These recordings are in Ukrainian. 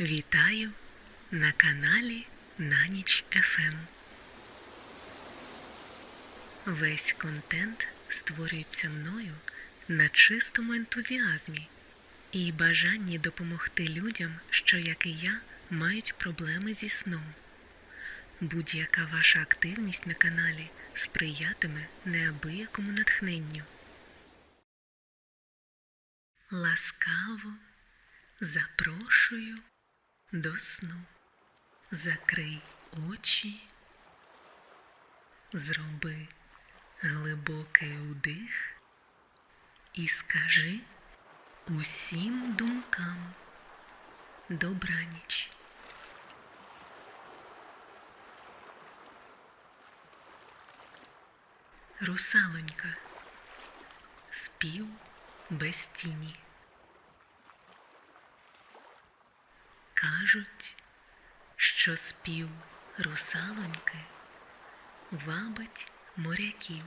Вітаю на каналі На ніч ФМ. Весь контент створюється мною на чистому ентузіазмі і бажанні допомогти людям, що, як і я, мають проблеми зі сном. Будь-яка ваша активність на каналі сприятиме неабиякому натхненню. Ласкаво запрошую до сну. Закрий очі, зроби глибокий удих і скажи усім думкам добраніч. Русалонька. Спів без тіні. Кажуть, що спів русалоньки вабить моряків,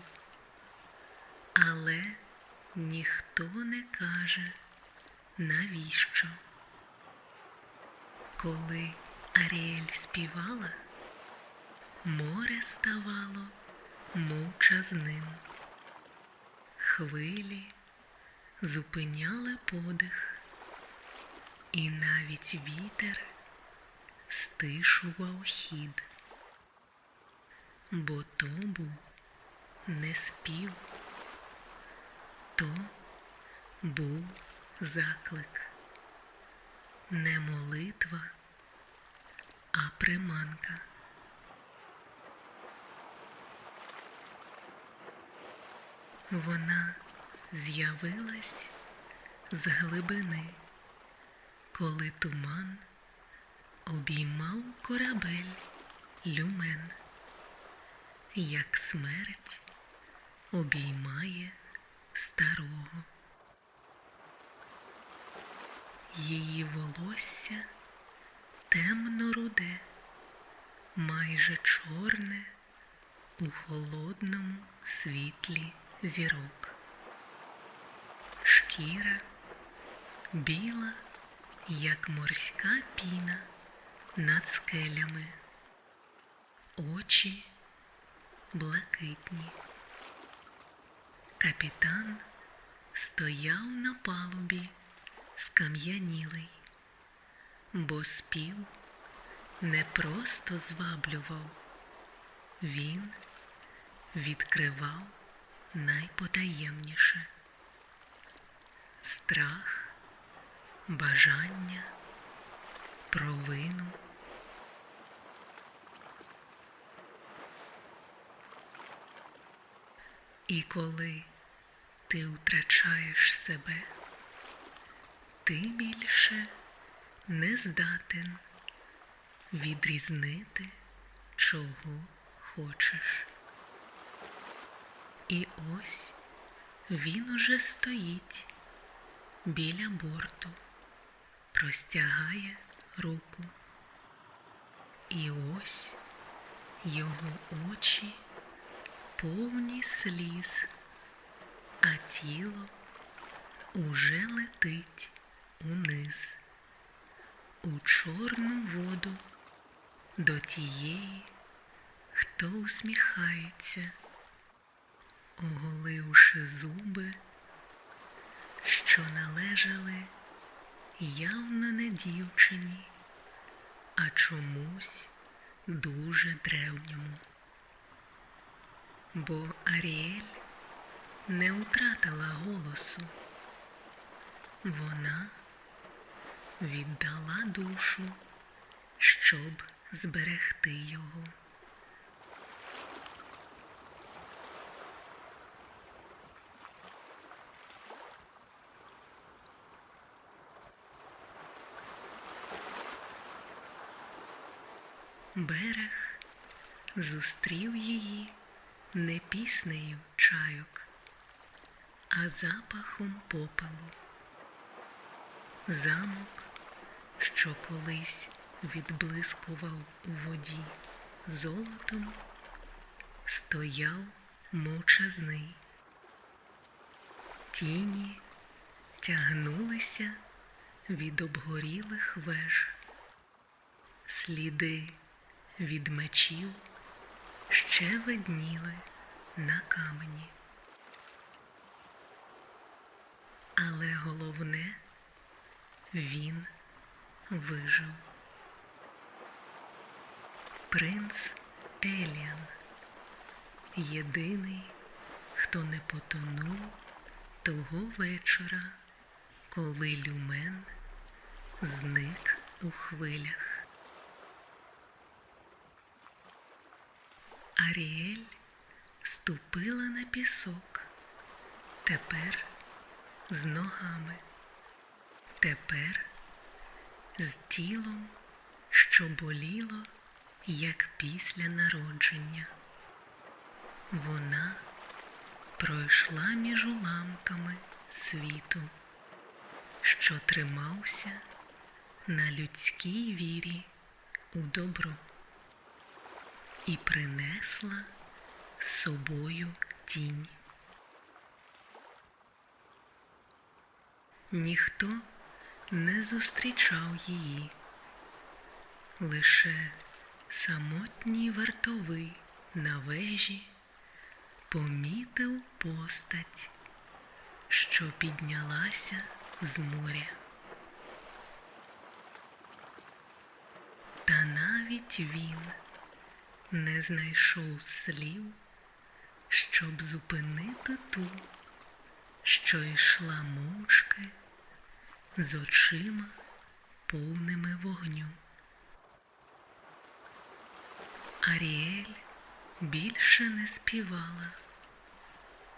але ніхто не каже, навіщо. Коли Аріель співала, море ставало мовчазним. Хвилі зупиняли подих, і навіть вітер стишував хід, бо то був не спів, то був заклик, не молитва, а приманка. Вона з'явилась з глибини, коли туман обіймав корабель люмен, як смерть обіймає старого. Її волосся темно руде, майже чорне у холодному світлі зірок. Шкіра біла, як морська піна над скелями, очі блакитні. Капітан стояв на палубі скам'янілий, бо спів не просто зваблював, він відкривав найпотаємніше страх, бажання, провину. І коли ти втрачаєш себе, ти більше не здатен відрізнити, чого хочеш. І ось він уже стоїть біля борту, простягає руку. І ось його очі повні сліз, а тіло уже летить униз, у чорну воду до тієї, хто усміхається оголивши зуби, що належали явно не дівчині, а чомусь дуже древньому. Бо Аріель не втратила голосу, вона віддала душу, щоб зберегти його. Берег зустрів її не піснею чайок, а запахом попелу. Замок, що колись відблискував у воді золотом, стояв мовчазний. Тіні тягнулися від обгорілих веж Сліди від мечів ще видніли на камені. Але головне він вижив. Принц Еліан єдиний, хто не потонув того вечора, коли люмен зник у хвилях. Аріель ступила на пісок. Тепер з ногами. Тепер з тілом, що боліло, як після народження. Вона пройшла між уламками світу, що тримався на людській вірі у добро і принесла з собою тінь. Ніхто не зустрічав її, лише самотній вартовий на вежі помітив постать, що піднялася з моря. Та навіть він не знайшов слів, щоб зупинити ту, що йшла мовчки з очима повними вогню. Аріель більше не співала,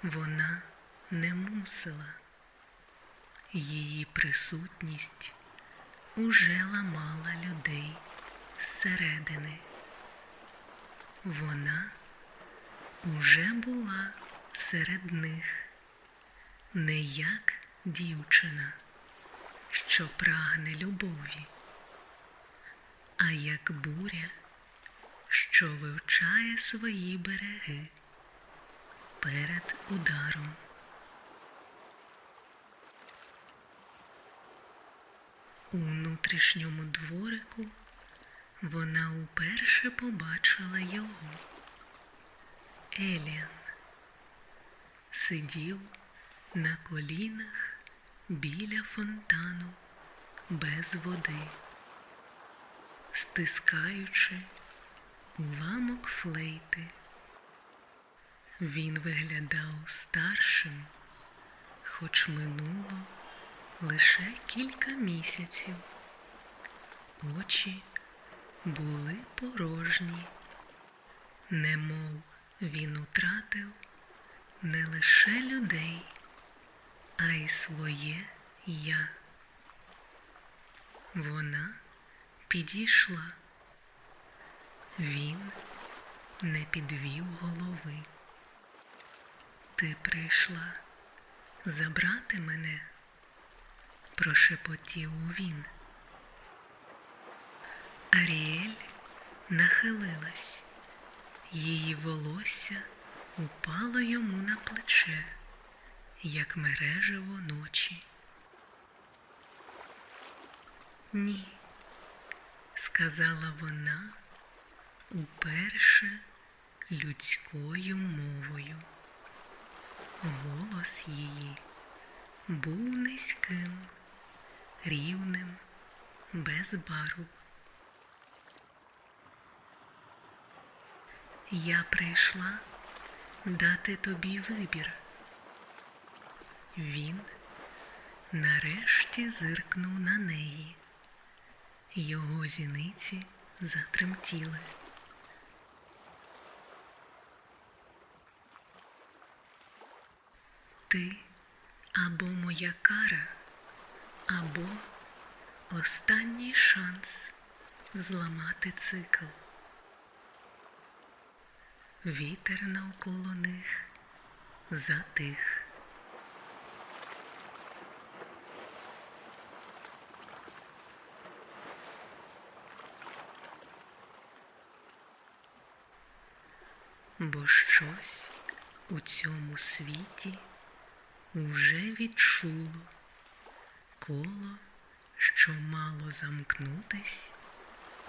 вона не мусила. Її присутність уже ламала людей зсередини. Вона уже була серед них, не як дівчина, що прагне любові, а як буря, що вивчає свої береги перед ударом. У внутрішньому дворику вона уперше побачила його. Еліан сидів на колінах біля фонтану без води, стискаючи уламок флейти. Він виглядав старшим, хоч минуло лише кілька місяців. Очі були порожні, немов він утратив не лише людей, а й своє я. Вона підійшла. Він не підвів голови. Ти прийшла забрати мене, прошепотів він. Аріель нахилилась, її волосся упало йому на плече, як мережево ночі. Ні, сказала вона уперше людською мовою. Голос її був низьким, рівним, без бару. Я прийшла дати тобі вибір. Він нарешті зиркнув на неї. Його зіниці затремтіли. Ти або моя кара, або останній шанс зламати цикл. Вітер навколо них затих. Бо щось у цьому світі уже відчуло коло, що мало замкнутись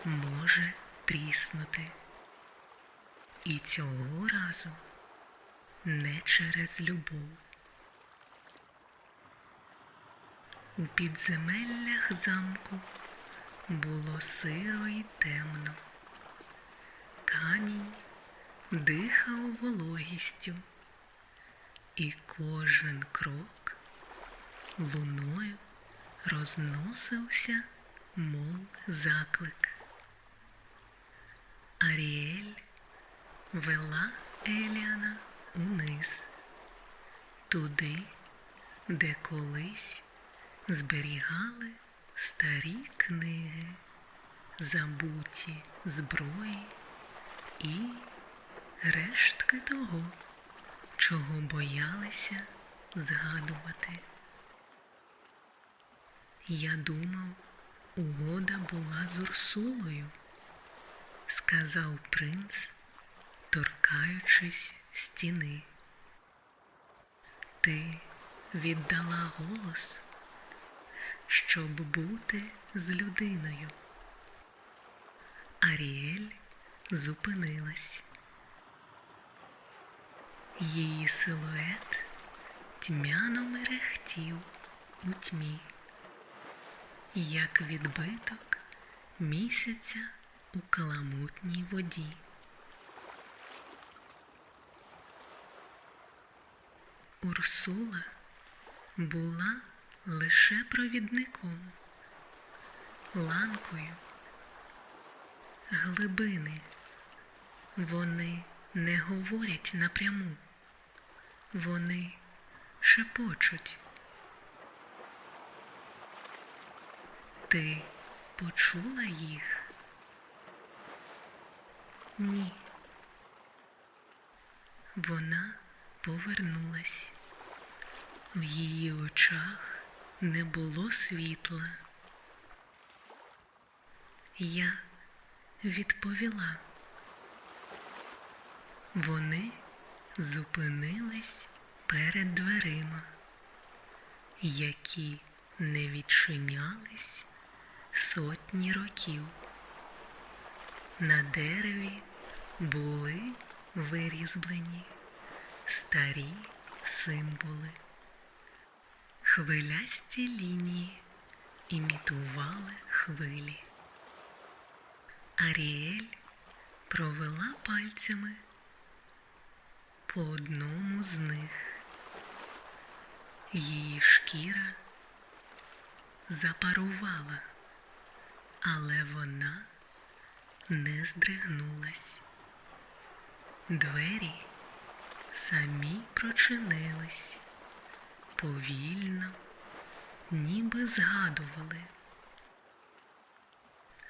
може тріснути. І цього разу не через любов. У підземеллях замку було сиро й темно. Камінь дихав вологістю, і кожен крок луною розносився, мов заклик. Аріель вела Еліана униз, туди, де колись зберігали старі книги, забуті зброї і рештки того, чого боялися згадувати. Я думав, угода була з Урсулою, сказав принц, торкаючись стіни. Ти віддала голос, щоб бути з людиною. Аріель зупинилась. Її силует тьмяно мерехтів у тьмі, як відбиток місяця у каламутній воді. Урсула була лише провідником, ланкою, глибини. Вони не говорять напряму, вони шепочуть. Ти почула їх? Ні. Вона повернулась. В її очах не було світла. Я відповіла. Вони зупинились перед дверима, які не відчинялись сотні років. На дереві були вирізблені старі символи. Хвилясті лінії імітували хвилі. Аріель провела пальцями по одному з них. Її шкіра запарувала, але вона не здригнулась. Двері самі прочинились повільно, ніби згадували.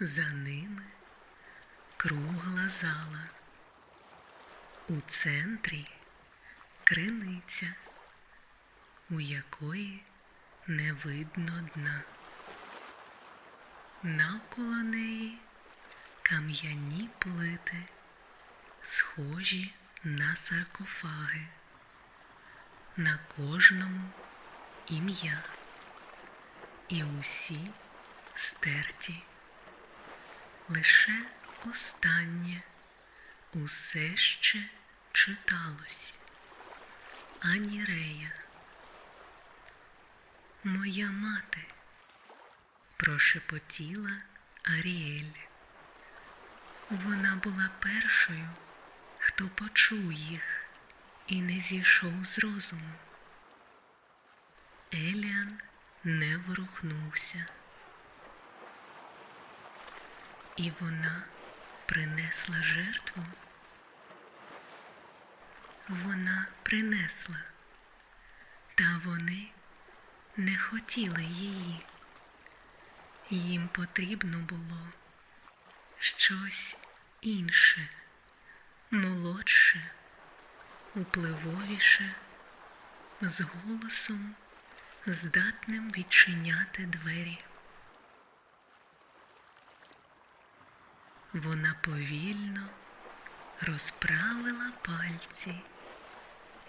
За ними кругла зала. У центрі криниця, у якої не видно дна. Навколо неї кам'яні плити, схожі на саркофаги. На кожному ім'я і усі стерті. Лише останнє усе ще читалось. Ані Рея. Моя мати прошепотіла Аріель. Вона була першою, хто почув їх і не зійшов з розуму. Еліан не ворухнувся. І вона принесла жертву. Вона принесла, та вони не хотіли її. Їм потрібно було щось інше, молодше, упливовіше, з голосом, здатним відчиняти двері. Вона повільно розправила пальці,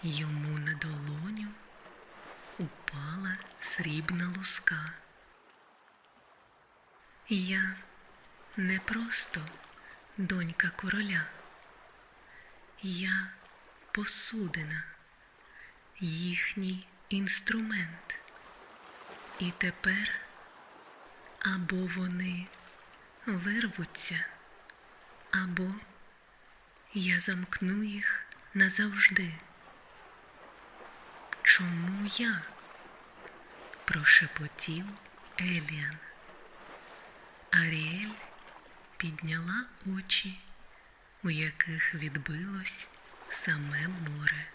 йому на долоню упала срібна луска. Я не просто донька короля. Я посудина, їхній інструмент. І тепер або вони вирвуться, або я замкну їх назавжди. Чому я? прошепотів Еліан. Аріель підняла очі, у яких відбилось саме море.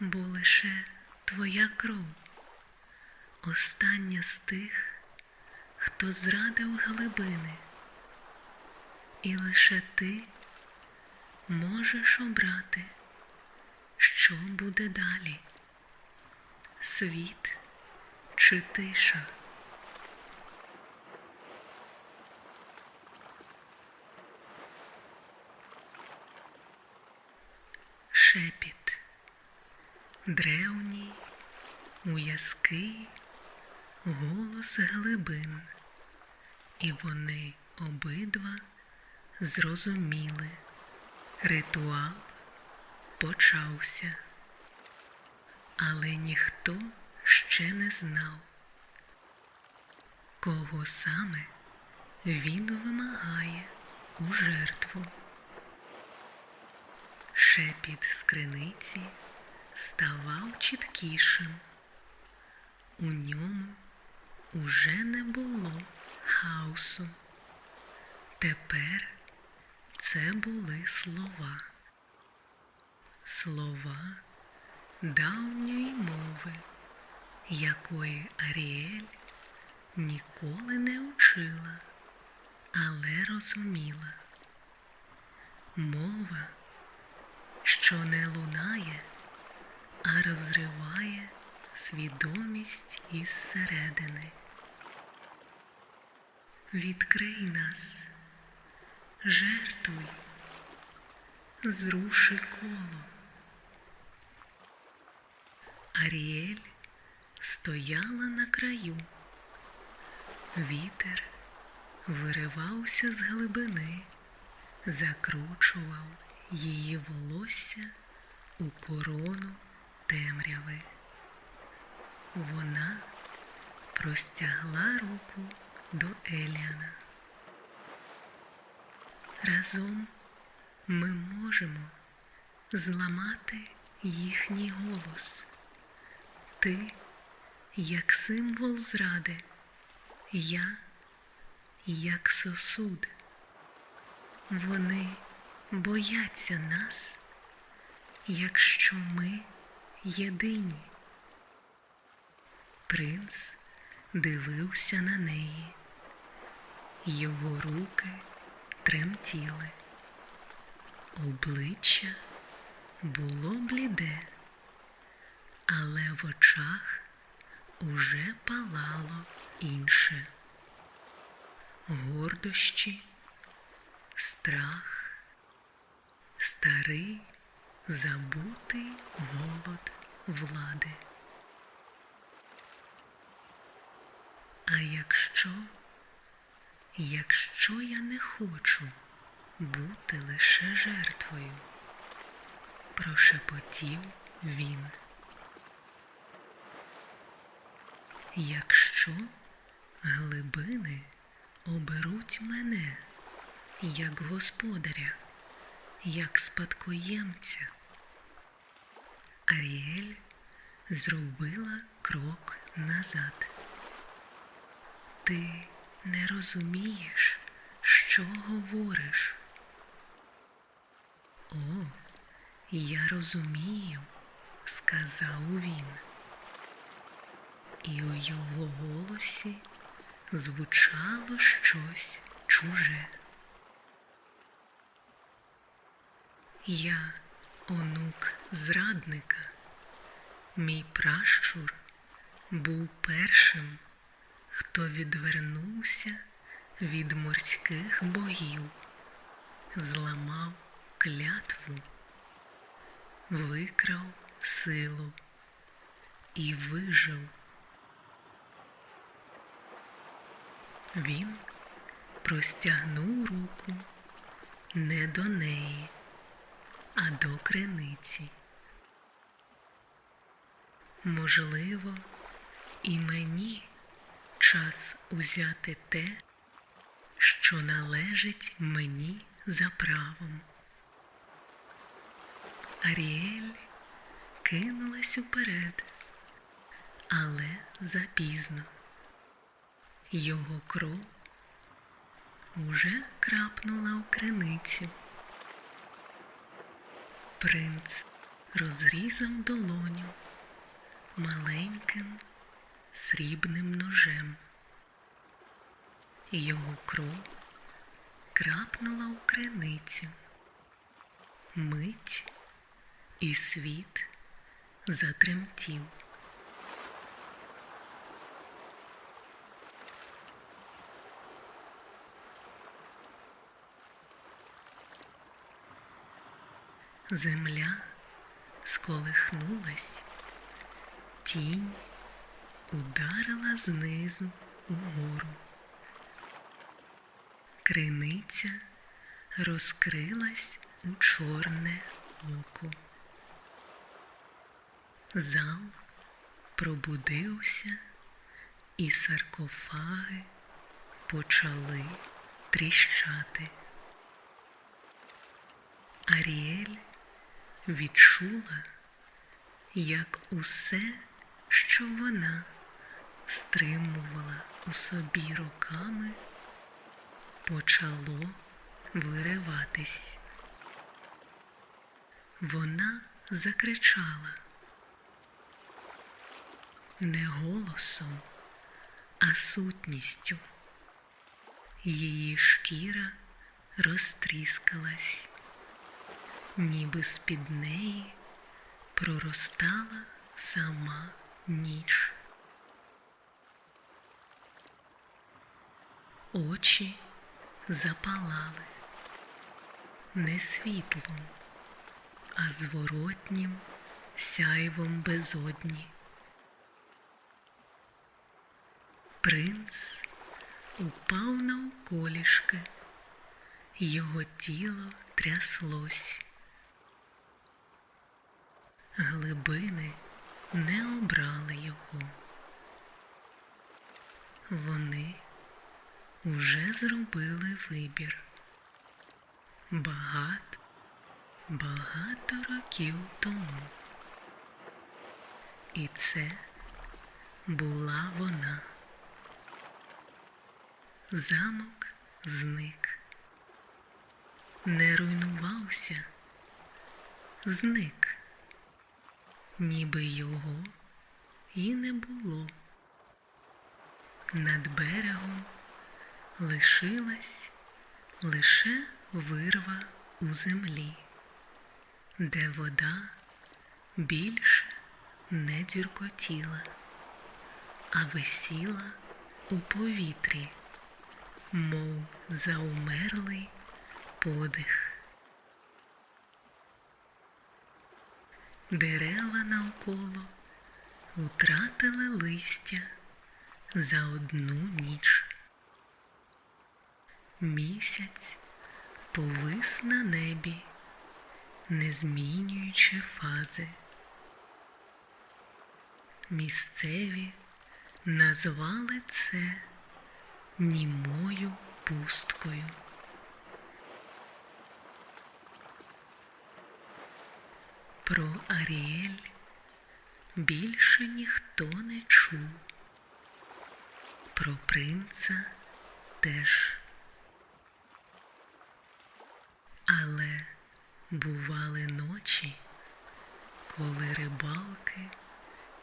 Бо лише твоя кров, остання з тих, хто зрадив глибини, і лише ти можеш обрати, що буде далі, світ чи тиша. Шепіт древній, уязкий голос глибин, і вони обидва зрозуміли, ритуал почався, але ніхто ще не знав, кого саме він вимагає у жертву. Шепіт з криниці ставав чіткішим. У ньому уже не було хаосу. Тепер це були слова. Слова давньої мови, якої Аріель ніколи не учила, але розуміла. Мова що не лунає, а розриває свідомість із середини. Відкрий нас, жертвуй, зруши коло. Аріель стояла на краю. Вітер виривався з глибини, закручував її волосся у корону темряви. Вона простягла руку до Еліана. Разом ми можемо зламати їхній голос. Ти як символ зради, я як сосуд. Вони бояться нас, якщо ми єдині. Принц дивився на неї, його руки тремтіли, обличчя було бліде, але в очах уже палало інше. Гордощі, страх старий забутий голод влади. А якщо, якщо я не хочу бути лише жертвою, прошепотів він. Якщо глибини оберуть мене як господаря, як спадкоємця. Аріель зробила крок назад. Ти не розумієш, що говориш. О, я розумію, сказав він. І у його голосі звучало щось чуже. Я онук зрадника, мій пращур був першим, хто відвернувся від морських богів, зламав клятву, викрав силу і вижив. Він простягнув руку не до неї, а до криниці. Можливо, і мені час узяти те, що належить мені за правом. Аріель кинулась уперед, але запізно. Його кров уже крапнула у криницю. Принц розрізав долоню маленьким срібним ножем. Його кров крапнула у криницю. Мить і світ затремтів. Земля сколихнулась, тінь ударила знизу угору. Криниця розкрилась у чорне око. Зал пробудився, і саркофаги почали тріщати. Аріель відчула, як усе, що вона стримувала у собі роками, почало вириватись. Вона закричала не голосом, а сутністю. Її шкіра розтріскалась ніби з-під неї проростала сама ніч. Очі запалали не світлом, а зворотнім сяйвом безодні. Принц упав на околішки, його тіло тряслось. Глибини не обрали його. Вони уже зробили вибір. Багато, багато років тому. І це була вона. Замок зник, не руйнувався, зник ніби його і не було. Над берегом лишилась лише вирва у землі, де вода більше не дзюркотіла, а висіла у повітрі, мов заумерлий подих. Дерева навколо утратили листя за одну ніч. Місяць повис на небі, не змінюючи фази. Місцеві назвали це німою пусткою. Про Аріель більше ніхто не чув. Про принца теж. Але бували ночі, коли рибалки,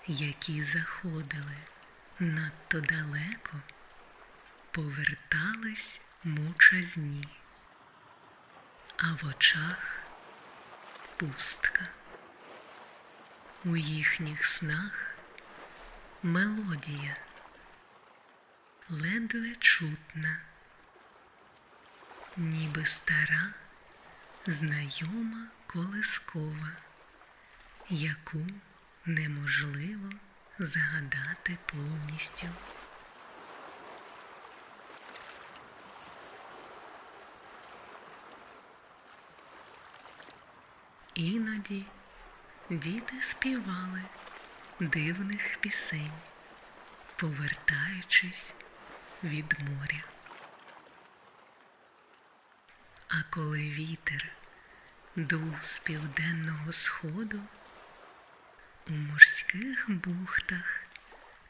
які заходили надто далеко, повертались мовчазні, а в очах пустка у їхніх снах мелодія ледве чутна, ніби стара, знайома колискова, яку неможливо загадати повністю. Іноді діти співали дивних пісень, повертаючись від моря. А коли вітер дув з південного сходу, у морських бухтах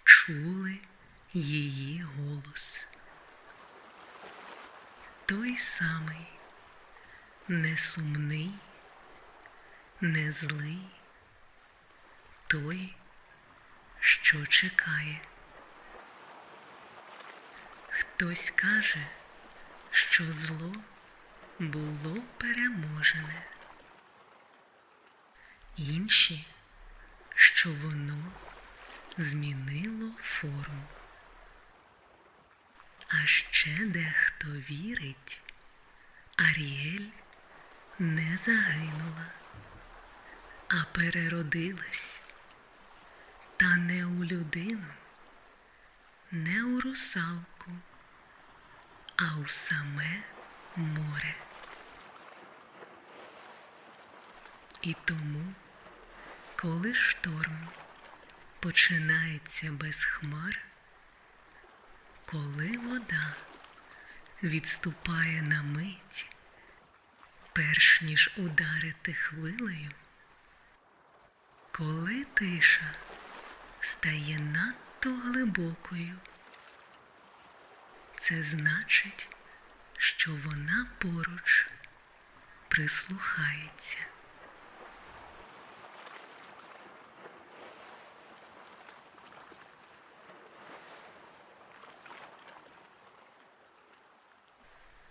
чули її голос. Той самий, не сумний, не злий, той, що чекає. Хтось каже, що зло було переможене, інші, що воно змінило форму. А ще дехто вірить, Аріель не загинула, а переродилась, та не у людину, не у русалку, а у саме море. І тому, коли шторм починається без хмар, коли вода відступає на мить, перш ніж ударити хвилею, коли тиша стає надто глибокою, це значить, що вона поруч прислухається.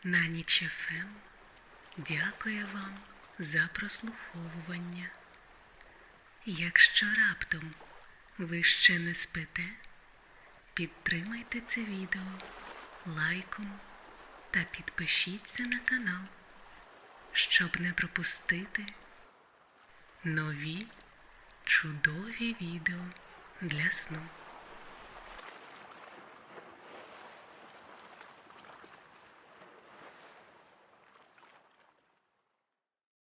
На ніч ФМ дякую вам за прослуховування. Якщо раптом ви ще не спите, підтримайте це відео лайком та підпишіться на канал, щоб не пропустити нові чудові відео для сну.